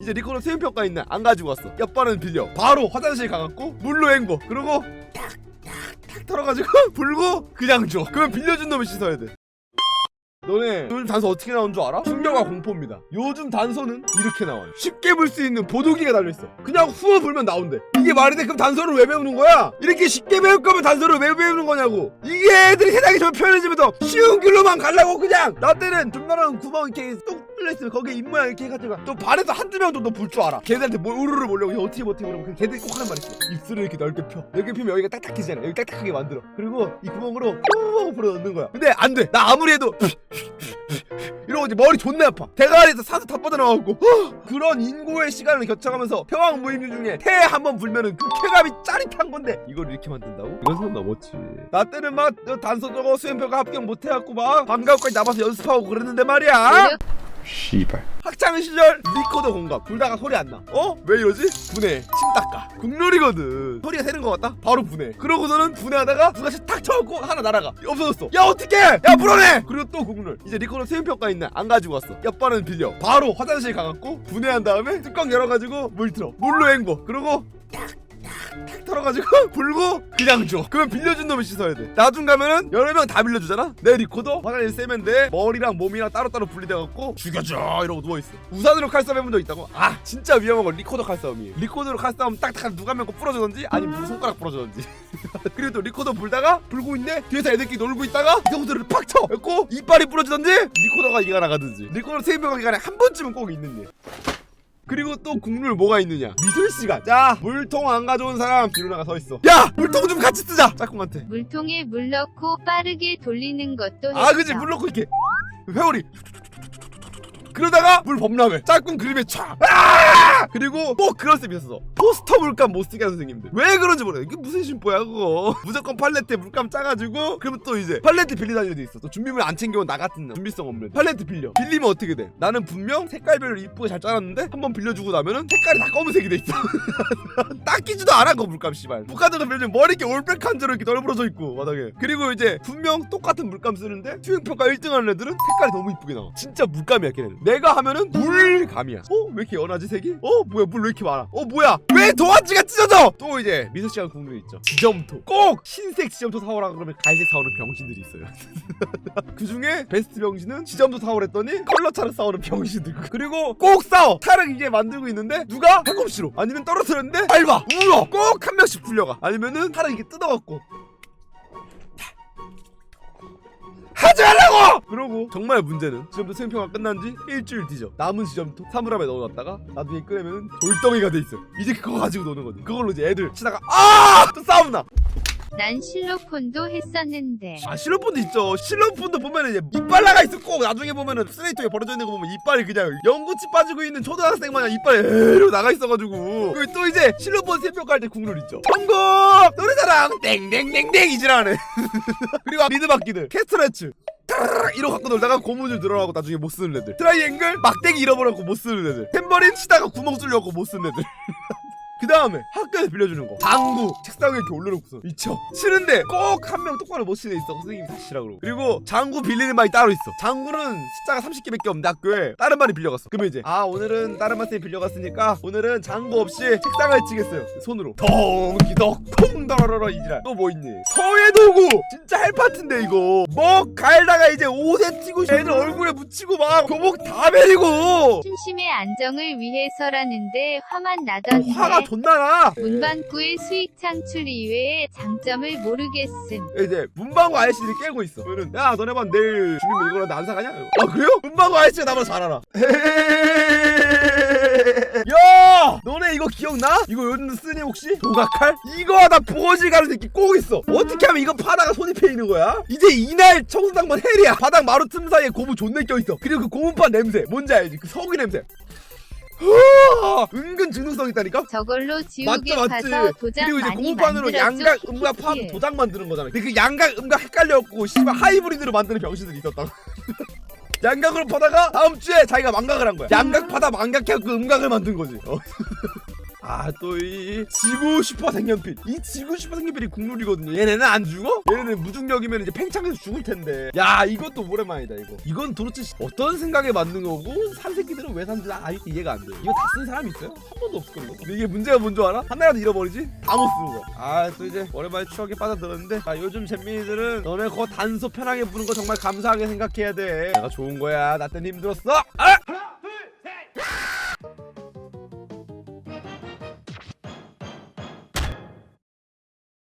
이제 리코더 수행평가 있네 안 가지고 왔어. 옆반은 빌려. 바로 화장실 가갖고 물로 헹궈. 그러고 탁탁탁 털어가지고 불고 그냥 줘. 그러면 빌려준 놈이 씻어야 돼. 너네 요즘 단서 어떻게 나오는 줄 알아? 충격과 공포입니다. 요즘 단서는 이렇게 나와요. 쉽게 볼 수 있는 보도기가 달려있어. 그냥 후어 불면 나온대. 이게 말이 돼? 그럼 단서를 왜 배우는 거야? 이렇게 쉽게 배울 거면 단서를 왜 배우는 거냐고. 이게 애들이 세상에 좀 편해지면서 쉬운 길로만 가려고 그냥. 나 때는 중간한 구멍 이렇게 뚝 뚫려있으면 거기에 입모양 이렇게 해가지고 또 반에서 한두 명 정도 볼 줄 알아. 걔들한테 뭘 우르르 보려고 이거 어떻게 버티고 그러면 그 걔들이 꼭 하는 말이 있어. 입술을 이렇게 넓게 펴. 넓게 펴면 여기가 딱딱해지잖아. 여기 딱딱하게 만들어. 그리고 이 구멍으로 후 불어 넣는 거야. 근데 안돼나 아무리 해도 이러고 이제 머리 존나 아파. 대가리에서 사서 다 뻗어나와갖고. 헉! 그런 인고의 시간을 겨쳐가면서 평양 무임류 중에 태 한 번 불면은 그 쾌감이 짜릿한 건데. 이걸 이렇게 만든다고? 이건 선 넘었지. 나 때는 막 단서 저거 수행평가 합격 못해갖고 막 방과후까지 나가서 연습하고 그랬는데 말이야. 노력 씨발 학창 시절 리코더 공감 불다가 소리 안 나. 어? 왜 이러지? 분해. 침 닦아. 국룰이거든. 소리가 새는 것 같다? 바로 분해. 그러고서는 분해하다가 누가 탁 쳐갖고 하나 날아가. 없어졌어. 야 어떡해! 야 물어내! 그리고 또 국룰. 이제 리코더 수행평가 있네. 안 가지고 왔어. 옆반은 빌려. 바로 화장실 가갖고 분해한 다음에 뚜껑 열어가지고 물 틀어. 물로 헹궈. 그러고 탁 탁탁 털어가지고 불고 그냥 줘. 그러면 빌려준 놈이 씻어야 돼. 나중 가면은 여러 명 다 빌려주잖아. 내 리코더 화장실 세면 돼. 머리랑 몸이랑 따로따로 분리돼갖고 죽여줘 이러고 누워있어. 우산으로 칼싸움 해본 적 있다고? 아 진짜 위험한 건 리코더 칼싸움이에요. 리코더로 칼싸움 딱딱 누가 한명거 부러져던지 아니면 무슨 손가락 부러져던지. 그리고 또 리코더 불다가 불고 있네. 뒤에서 애들끼리 놀고 있다가 리코더를 팍 쳐. 그고 이빨이 부러지던지 리코더가 이가 나가든지. 리코더 세명간 기간에 한 번쯤은 꼭 있는 일. 그리고 또 국룰 뭐가 있느냐? 미술 시간. 자 물통 안 가져온 사람 뒤로 나가 서 있어. 야 물통 좀 같이 쓰자. 짝꿍한테. 물통에 물 넣고 빠르게 돌리는 것도 아 그지. 물 넣고 이렇게. 회오리 그러다가 물 범람해. 짝꿍 그림에 촥 아! 그리고 꼭 그런 쌤이 있었어. 포스터 물감 못 쓰게 하는 선생님들. 왜 그런지 모르겠어. 이게 무슨 심보야 그거? 무조건 팔레트에 물감 짜가지고 그러면 또 이제 팔레트 빌리 다니는 데 있어. 또 준비물 안 챙겨온 나 같은 놈. 준비성 없는. 팔레트 빌려. 빌리면 어떻게 돼? 나는 분명 색깔별로 이쁘게 잘 짜놨는데 한번 빌려주고 나면은 색깔이 다 검은색이 돼 있어. 닦이지도 않아 그 물감 씨발. 북한들 빌려주면 머리 이렇게 올백한 채로 이렇게 널브러져 있고 바닥에. 그리고 이제 분명 똑같은 물감 쓰는데 수행평가 1등 하는 애들은 색깔이 너무 이쁘게 나와. 진짜 물감이야 걔네는 내가 하면은 물감이야. 어? 왜 이렇게 연하지 색이? 어? 뭐야 물 왜 이렇게 많아? 어 뭐야? 왜 도화지가 찢어져? 또 이제 미소 시간 국룰 있죠. 지점토. 꼭 흰색 지점토 사오라 그러면 갈색 사오는 병신들이 있어요. 그 중에 베스트 병신은 지점토 사오랬더니 컬러 차를 사오는 병신들. 그리고 꼭 싸워! 차를 이제 만들고 있는데 누가? 팔꿈치로. 아니면 떨어뜨렸는데? 밟아 울어 꼭 한 명씩 불려가. 아니면은 차를 이렇게 뜯어갖고 그러고 정말 문제는 지점토 수행평가 끝난 지 일주일 뒤져 남은 지점토 사물함에 넣어놨다가 나중에 꺼내면은 돌덩이가 돼 있어요. 이제 그거 가지고 노는 거지 그걸로 이제 애들 치다가 아! 또 싸움 나! 난 실로폰도 했었는데. 아 실로폰도 있죠. 실로폰도 보면은 이제 이빨 나가 있어. 꼭 나중에 보면은 쓰레기통에 버려져 있는 거 보면 이빨이 그냥 연구치 빠지고 있는 초등학생 마냥 이빨이 에로 나가 있어가지고. 그리고 또 이제 실로폰 세평가 할 때 국룰 있죠. 성공 노래자랑! 땡땡땡땡! 이지라네 그리고 리드바퀴들. 캐스트레츠. 타라라라 이러고 갖고 놀다가 고무줄 늘어나고 나중에 못 쓰는 애들. 트라이앵글? 막대기 잃어버렸고 못 쓰는 애들. 탬버린 치다가 구멍 뚫려고 못 쓰는 애들 그 다음에 학교에서 빌려주는 거. 방구. 책상에 이렇게 올려놓고서. 있죠 치는데 꼭 한 명 똑바로 못 치는 애 있어. 선생님이 다시 치라 그러고. 그리고 장구 빌리는 반이 따로 있어. 장구는 숫자가 30개밖에 없는데 학교에 다른 반이 빌려갔어. 그러면 이제 아 오늘은 다른 반 쌤이 빌려갔으니까 오늘은 장구 없이 책상을 치겠어요. 손으로. 덩기덕 콩더러러러 이지랄. 또 뭐 있니? 서예도구! 진짜 할 파트인데 이거. 먹 갈다가 이제 옷에 튀고 애들 얼굴에 묻히고 막 교복 다 베리고. 춘심의 안정을 위해서라는데 화만 나던데. 화가 존나 나 문방구의 수익 창출 이외의 장점을 모르겠음. 이제 문방구 아저씨들이 깨고 있어. 그러면 야 너네 반 내일 주민면 이거라도 안 사가냐? 아 그래요? 문방구 아저씨가 나보다 잘 알아. 야 너네 이거 기억나? 이거 요즘 쓰니 혹시? 도각칼? 이거 하다 부거지 가는 새끼 꼭 있어. 어떻게 하면 이거 파다가 손이 패이는 거야? 이제 이날 청소당번 헬이야. 바닥 마루 틈 사이에 고무 존내 껴있어. 그리고 그 고무판 냄새 뭔지 알지? 그 석유 냄새. 은근 중독성 있다니까? 저걸로 지우개 맞죠 맞지 파서 도장 그리고 이제 많이 만들었죠. 양각 음각 키키키. 도장 만드는 거잖아 근데 그 양각 음각 헷갈려갖고 씨발 하이브리드로 만드는 병신들이 있었다고 양각으로 파다가 다음 주에 자기가 망각을 한 거야 양각 파다 망각해갖고 음각을 만든 거지 어. 아 또 이 지구 슈퍼 색연필 이 지구 슈퍼 색연필이 국룰이거든요 얘네는 안 죽어? 얘네는 무중력이면 이제 팽창해서 죽을 텐데 야 이것도 오랜만이다 이거 이건 도대체 어떤 생각에 만든 거고 산 새끼들은 펜을 왜 산지 나 아직도 이해가 안 돼. 이거 다 쓴 사람이 있어요? 한 번도 없을 걸요. 근데 이게 문제가 뭔 줄 알아? 하나라도 잃어버리지? 다 못 쓰는 거. 아 또 이제 오랜만에 추억에 빠져들었는데 아 요즘 잼민이들은 너네 거 단소 편하게 부는 거 정말 감사하게 생각해야 돼. 내가 좋은 거야. 나 때는 힘들었어. 아!